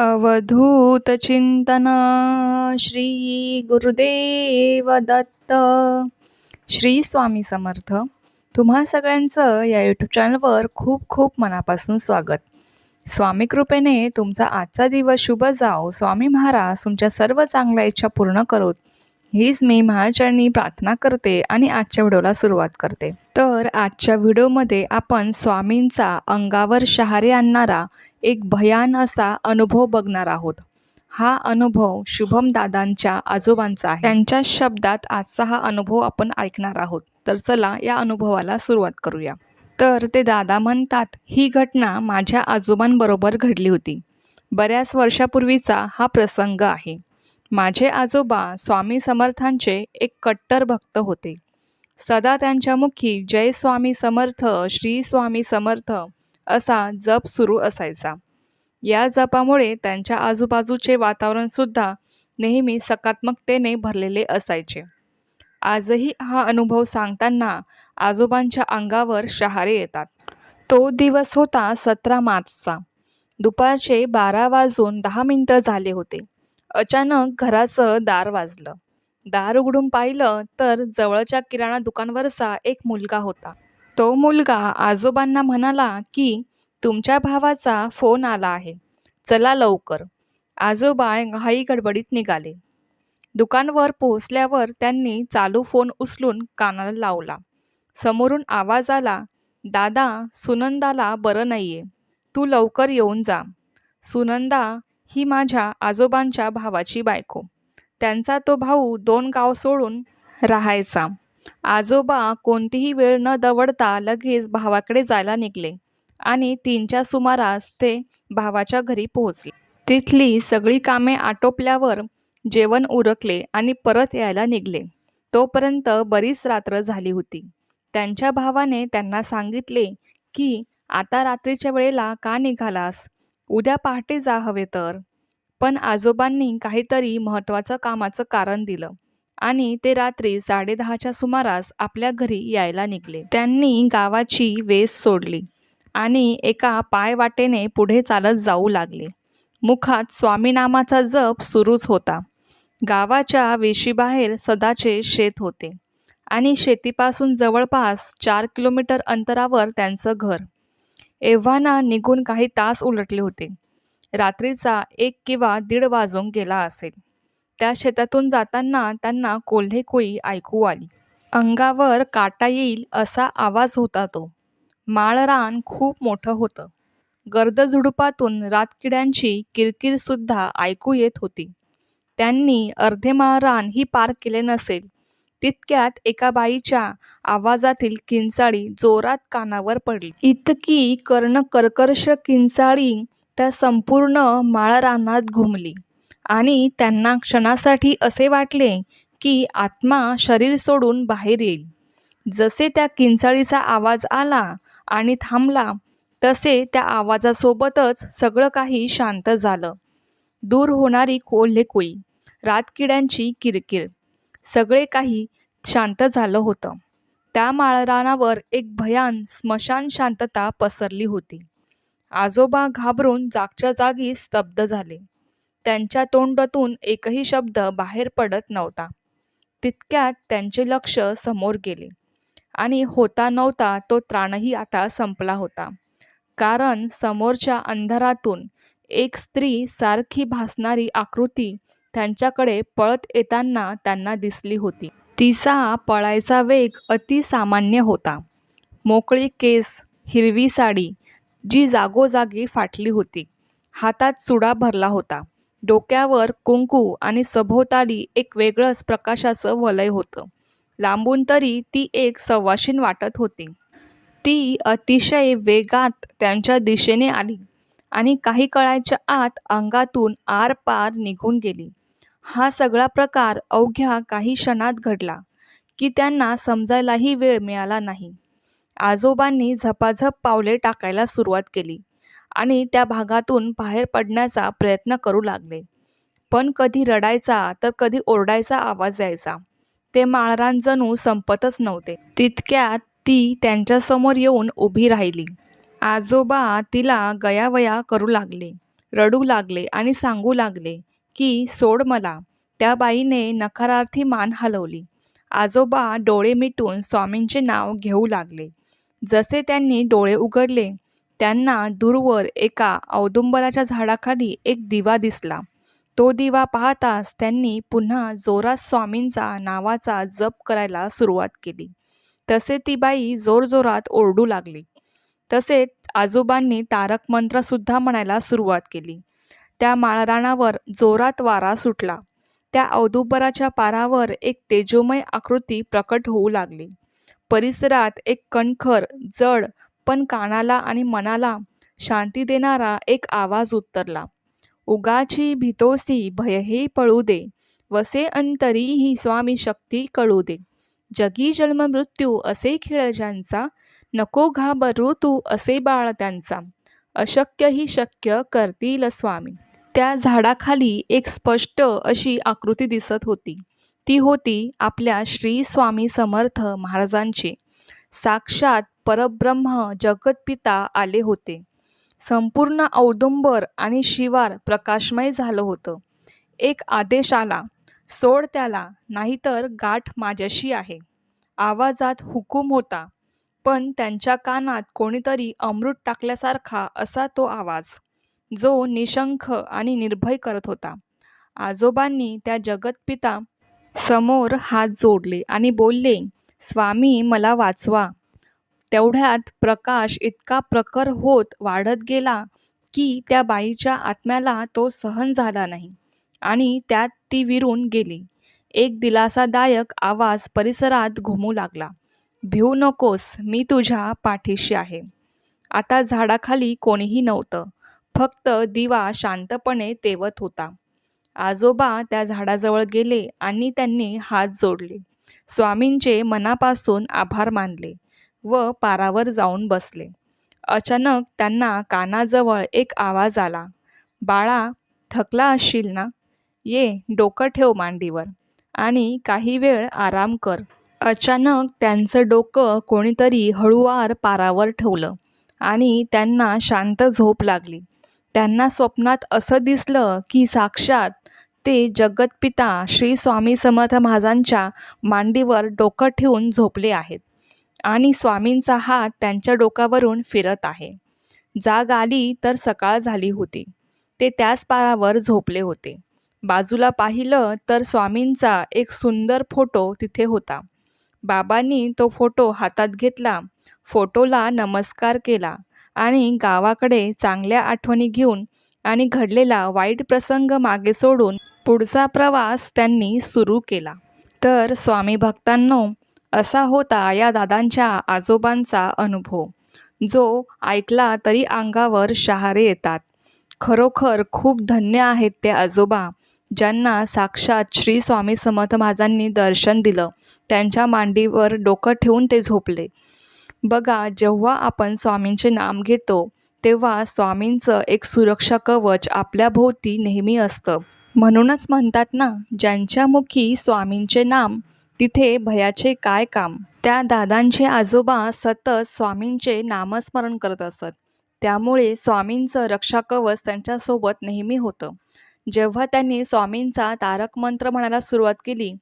अवधूत चिंतना श्री गुरुदेव दत्त. श्री स्वामी समर्थ. तुम्हा सगळ्यांचं या यूट्यूब चॅनलवर खूप खूप मनापासून स्वागत. स्वामी कृपेने तुमचा आजचा दिवस शुभ जाओ. स्वामी महाराज तुमच्या सर्व चांगल्या इच्छा पूर्ण करोत. हीच मी महाचरणी प्रार्थना करते आणि आजच्या व्हिडिओला सुरुवात करते. तर आजच्या व्हिडिओमध्ये आपण स्वामींचा अंगावर शहारे आणणारा एक भयान असा अनुभव बघणार आहोत. हा अनुभव शुभम दादांच्या आजोबांचा आहे. त्यांच्या शब्दात आजचा हा अनुभव आपण ऐकणार आहोत. तर चला या अनुभवाला सुरुवात करूया. तर ते दादा म्हणतात ही घटना माझ्या आजोबांबरोबर घडली होती. बऱ्याच वर्षापूर्वीचा हा प्रसंग आहे. माझे आजोबा स्वामी समर्थांचे एक कट्टर भक्त होते. सदा त्यांच्या मुखी जय स्वामी समर्थ श्री स्वामी समर्थ असा जप सुरू असायचा. या जपामुळे त्यांच्या आजूबाजूचे वातावरणसुद्धा नेहमी सकारात्मकतेने भरलेले असायचे. आजही हा अनुभव सांगताना आजोबांच्या अंगावर शहारे येतात. तो दिवस होता सतरा मार्चचा. दुपारचे बारा वाजून दहा मिनटं झाले होते. अचानक घराचं दार वाजलं. दार उघडून पाहिलं तर जवळच्या किराणा दुकानवरचा एक मुलगा होता. तो मुलगा आजोबांना म्हणाला की तुमच्या भावाचा फोन आला आहे. चला लवकर. आजोबा घाई गडबडीत निघाले. दुकानवर पोहोचल्यावर त्यांनी चालू फोन उचलून कानाला लावला. समोरून आवाज आला दादा सुनंदाला बरं नाहीये. तू लवकर येऊन जा. सुनंदा ही माझ्या आजोबांच्या भावाची बायको. त्यांचा तो भाऊ दोन गाव सोडून राहायचा. आजोबा कोणतीही वेळ न दवडता लगेच भावाकडे जायला निघले आणि तीनच्या सुमारास ते भावाच्या घरी पोहोचले. तिथली सगळी कामे आटोपल्यावर जेवण उरकले आणि परत यायला निघले. तोपर्यंत बरीच रात्र झाली होती. त्यांच्या भावाने त्यांना सांगितले की आता रात्रीच्या वेळेला का निघालास? उद्या पहाटे जा हवे तर. पण आजोबांनी काहीतरी महत्त्वाचं कामाचं कारण दिलं आणि ते रात्री साडेदहाच्या सुमारास आपल्या घरी यायला निघले. त्यांनी गावाची वेस सोडली आणि एका पायवाटेने पुढे चालत जाऊ लागले. मुखात स्वामीनामाचा जप सुरूच होता. गावाच्या वेशीबाहेर सदाचे शेत होते आणि शेतीपासून जवळपास चार किलोमीटर अंतरावर त्यांचं घर. एव्हाना निघून काही तास उलटले होते. रात्रीचा एक किंवा दीड वाजून गेला असेल. त्या शेतातून जाताना त्यांना कोल्हे कोई ऐकू आली. अंगावर काटा येईल असा आवाज होता तो. माळरान खूप मोठं होतं. गर्दझुडुपातून रातकिड्यांची किरकिरसुद्धा ऐकू येत होती. त्यांनी अर्धे माळरान ही पार केले नसेल. तितक्यात एका बाईच्या आवाजातील किंचाळी जोरात कानावर पडली. इतकी कर्ण कर्कर्ष किंचाळी त्या संपूर्ण माळरानात घुमली. आणि त्यांना क्षणासाठी असे वाटले की आत्मा शरीर सोडून बाहेर येईल. जसे त्या किंचाळीचा आवाज आला आणि थांबला तसे त्या आवाजासोबतच सगळं काही शांत झालं. दूर होणारी कोल्हेकोई रातकिड्यांची किरकिर. सगळे काही शांत झालं होतं. त्या माळरानावर एक भयान स्मशान शांतता पसरली होती. आजोबा घाबरून जागच्या जागी स्तब्ध झाले. त्यांच्या तोंडातून एकही शब्द बाहेर पडत नव्हता. तितक्यात त्यांचे लक्ष समोर गेले. आणि होता नव्हता तो त्राणही आता संपला होता. कारण समोरच्या अंधारातून एक स्त्री सारखी भासणारी आकृती त्यांच्याकडे पळत येताना त्यांना दिसली होती. तिचा पळायचा वेग अतिसामान्य होता. मोकळी केस हिरवी साडी जी जागोजागी फाटली होती. हातात चुडा भरला होता. डोक्यावर कुंकू आणि सभोवताली एक वेगळंच प्रकाशाचं वलय होतं. लांबून तरी ती एक सवाशीण वाटत होती. ती अतिशय वेगात त्यांच्या दिशेने आली आणि काही कळायच्या आत अंगातून आरपार निघून गेली. हा सगळा प्रकार अवघ्या काही क्षणात घडला की त्यांना समजायलाही वेळ मिळाला नाही. आजोबांनी झपाझप पावले टाकायला सुरुवात केली आणि त्या भागातून बाहेर पडण्याचा प्रयत्न करू लागले. पण कधी रडायचा तर कधी ओरडायचा आवाज यायचा ते माळरान जणू संपतच नव्हते. तितक्यात ती त्यांच्यासमोर येऊन उभी राहिली. आजोबा तिला गयावया करू लागले रडू लागले आणि सांगू लागले की सोड मला. त्या बाईने नकारार्थी मान हलवली. आजोबा डोळे मिटून स्वामींचे नाव घेऊ लागले. जसे त्यांनी डोळे उघडले त्यांना दूरवर एका औदुंबराच्या झाडाखाली एक दिवा दिसला. तो दिवा पाहताच त्यांनी पुन्हा जोरात स्वामींचा नावाचा जप करायला सुरुवात केली. तसे ती बाई जोरजोरात ओरडू लागली. तसेच आजोबांनी तारक मंत्रसुद्धा म्हणायला सुरुवात केली. त्या माळरानावर जोरात वारा सुटला. त्या औदुंबराच्या पारावर एक तेजोमय आकृती प्रकट होऊ लागली. परिसरात एक कणखर जड पण कानाला आणि मनाला शांती देणारा एक आवाज उतरला. उगाची भितोसी भयही पळू दे. वसे अंतरी ही स्वामी शक्ती कळू दे. जगी जन्म मृत्यू असे खेळ ज्यांचा नको घाबरू तू असे बाळ त्यांचा. अशक्य ही शक्य करतील स्वामी. त्या झाडाखाली एक स्पष्ट अशी आकृती दिसत होती. ती होती आपल्या श्री स्वामी समर्थ महाराजांची. साक्षात परब्रह्म जगतपिता आले होते. संपूर्ण औदुंबर आणि शिवार प्रकाशमय झालं होतं. एक आदेश आला सोड त्याला नाहीतर गाठ माझ्याशी आहे. आवाजात हुकूम होता पण त्यांच्या कानात कोणीतरी अमृत टाकल्यासारखा असा तो आवाज. जो निशंख आणि निर्भय करत होता. आजोबांनी त्या जगतपिता समोर हात जोडले आणि बोलले स्वामी मला वाचवा. तेवढ्यात प्रकाश इतका प्रखर होत वाढत गेला की त्या बाईच्या आत्म्याला तो सहन झाला नाही आणि त्यात ती विरून गेली. एक दिलासादायक आवाज परिसरात घुमू लागला. भिऊ नकोस मी तुझ्या पाठीशी आहे. आता झाडाखाली कोणीही नव्हतं. फक्त दिवा शांतपणे तेवत होता. आजोबा त्या झाडाजवळ गेले आणि त्यांनी हात जोडले. स्वामींचे मनापासून आभार मानले व पारावर जाऊन बसले. अचानक त्यांना कानाजवळ एक आवाज आला बाळा थकला असशील ना? ये डोकं ठेव मांडीवर आणि काही वेळ आराम कर. अचानक त्यांचं डोकं कोणीतरी हळुवार पारावर ठेवलं आणि त्यांना शांत झोप लागली. त्यांना स्वप्नात असं दिसलं की साक्षात ते जगतपिता श्री स्वामी समर्थ महाराजांच्या मांडीवर डोकं ठेवून झोपले आहेत आणि स्वामींचा हात त्यांच्या डोक्यावरून फिरत आहे. जाग आली तर सकाळ झाली होती. ते त्याच पारावर झोपले होते. बाजूला पाहिलं तर स्वामींचा एक सुंदर फोटो तिथे होता. बाबांनी तो फोटो हातात घेतला. फोटोला नमस्कार केला. आणि गावाकडे चांगल्या आठवणी घेऊन आणि घडलेला वाईट प्रसंग मागे सोडून पुढचा प्रवास त्यांनी सुरू केला. तर स्वामी भक्तांनो असा होता या दादांच्या आजोबांचा अनुभव. जो ऐकला तरी अंगावर शहारे येतात. खरोखर खूप धन्य आहेत ते आजोबा ज्यांना साक्षात श्री स्वामी समर्थ महाराजांनी दर्शन दिलं त्यांच्या मांडीवर डोकं ठेवून ते झोपले. बघा जेव्हा आपण स्वामींचे नाम घेतो तेव्हा स्वामींचं एक सुरक्षा कवच आपल्या भोवती नेहमी असतं. म्हणूनच म्हणतात ना ज्यांच्या मुखी स्वामींचे नाम तिथे भयाचे काय काम? त्या दादांचे आजोबा सतत स्वामींचे नामस्मरण करत असत. त्यामुळे स्वामींचं रक्षा कवच त्यांच्यासोबत नेहमी होतं. जेव्हा त्यांनी स्वामींचा तारक मंत्र म्हणायला सुरुवात केली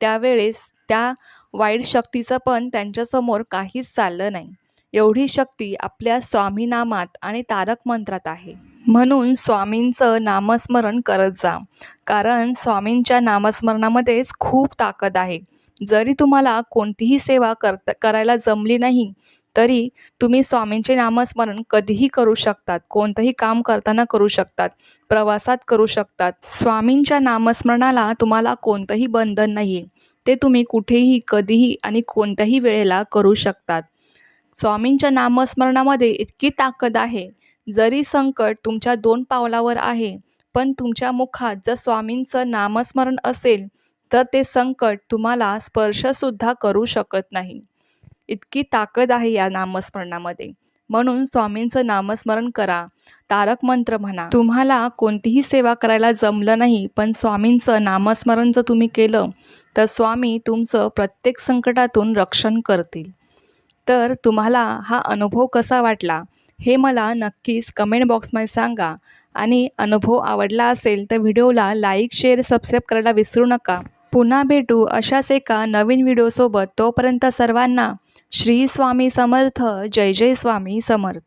त्यावेळेस त्या वाईट शक्तीचं पण त्यांच्यासमोर काहीच चाललं नाही. एवढी शक्ती आपल्या स्वामीनामात आणि तारक मंत्रात आहे. म्हणून स्वामींचं नामस्मरण करत जा. कारण स्वामींच्या नामस्मरणामध्येच खूप ताकद आहे. जरी तुम्हाला कोणतीही सेवा करता करायला जमली नाही तरी तुम्ही स्वामींचे नामस्मरण कधीही करू शकतात. कोणतंही काम करताना करू शकतात. प्रवासात करू शकतात. स्वामींच्या नामस्मरणाला तुम्हाला कोणतंही बंधन नाही आहे ते तुम्ही कुठेही कधीही आणि कोणत्याही वेळेला करू शकतात. स्वामींच्या नामस्मरणामध्ये इतकी ताकद आहे. जरी संकट तुमच्या दोन पावलावर आहे पण तुमच्या मुखात जर स्वामींचं नामस्मरण असेल तर ते संकट तुम्हाला स्पर्शसुद्धा करू शकत नाही. इतकी ताकद आहे या नामस्मरणामध्ये. म्हणून स्वामींचं नामस्मरण करा. तारक मंत्र म्हणा. तुम्हाला कोणतीही सेवा करायला जमलं नाही पण स्वामींचं नामस्मरण जर तुम्ही केलं तर स्वामी तुमचं प्रत्येक संकटातून रक्षण करतील. तर तुम्हाला हा अनुभव कसा वाटला? हे मला नक्कीच कमेंट बॉक्समध्ये सांगा. आणि अनुभव आवडला असेल तर व्हिडिओला लाईक शेअर सबस्क्राईब करायला विसरू नका. पुन्हा भेटू अशाच एका नवीन व्हिडिओसोबत तोपर्यंत सर्वांना श्री स्वामी समर्थ. जय जय स्वामी समर्थ.